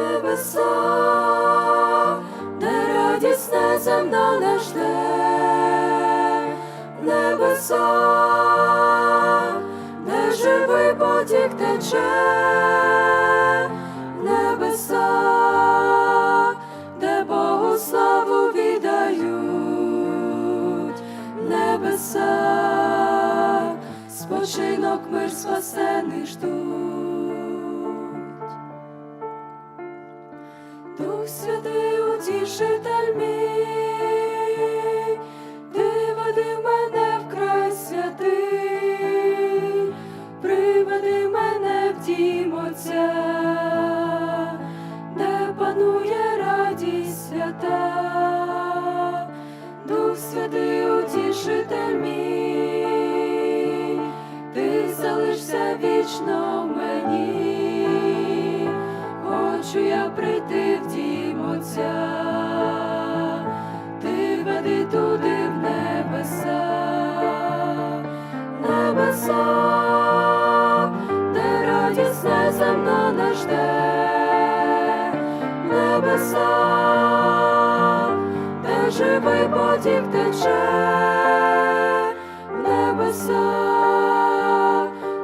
небеса, де радісне земно не жде, небеса, де живий потік тече, небеса, де Богу славу віддають, небеса, спочинок мир спасений ждуть. Святий утішитель мій, ти веди мене в край святий, приведи мене в дім Отця, де панує радість свята, Дух святий утішитель мій, туди в небеса, небеса, де радісне земно не жде, небеса, де живий потік тече, небеса,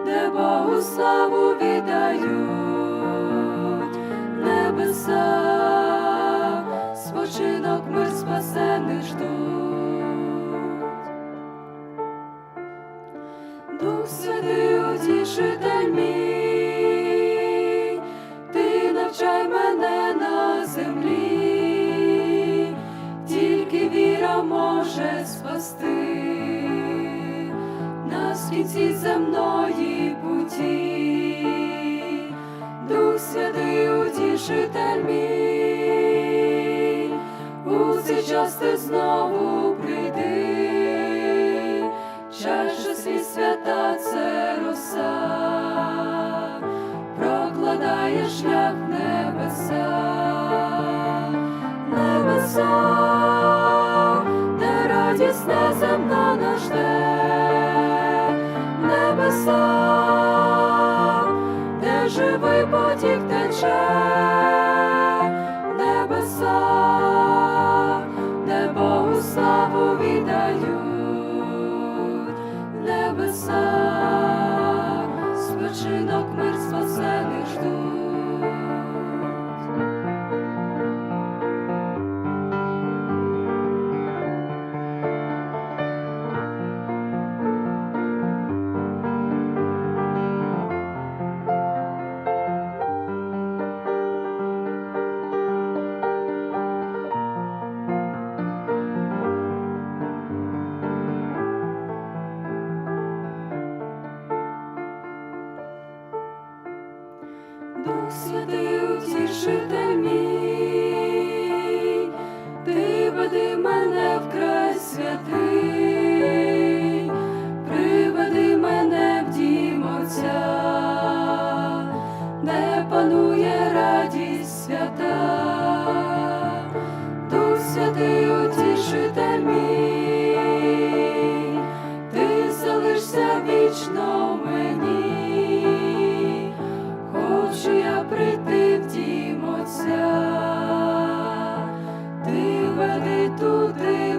де Богу славу віддають Дух святий утішитель мій, ти навчай мене на землі, тільки віра може спасти. Нас в земної путі. Дух святий утішитель мій, у цей час ти знову прийди, свята це роса, прокладає шлях небеса, небеса, де радісне земно наш жде, небеса де живий потік тече, небеса, спочинок мир спасених ждуть. Дух святий утішитель мій, ти веди мене в святий, приведи мене в дім Отця, де панує радість свята, Дух святий Отця, туди